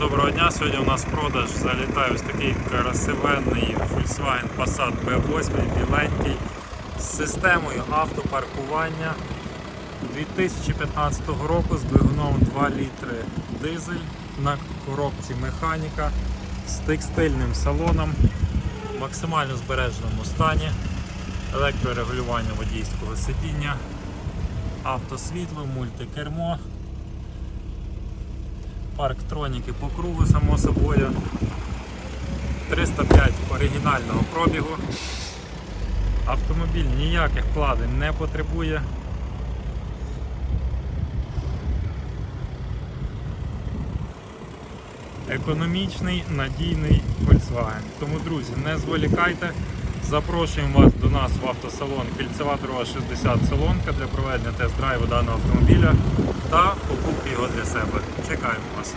доброго дня. Сьогодні у нас продаж залітає ось такий красивенний Volkswagen Passat B8 біленький з системою автопаркування 2015 року з двигуном 2 літри дизель на коробці механіка з текстильним салоном в максимально збереженому стані, електрорегулювання водійського сидіння, автосвітло, мультикермо. Парктроніки по кругу, само собою. 305 оригінального пробігу. Автомобіль ніяких вкладень не потребує. Економічний, надійний Volkswagen. Тому, друзі, не зволікайте. Запрошуємо вас до нас в автосалон Кільцева дорога 60 Солонка для проведення тест-драйву даного автомобіля та добро для себе. Чекаємо вас.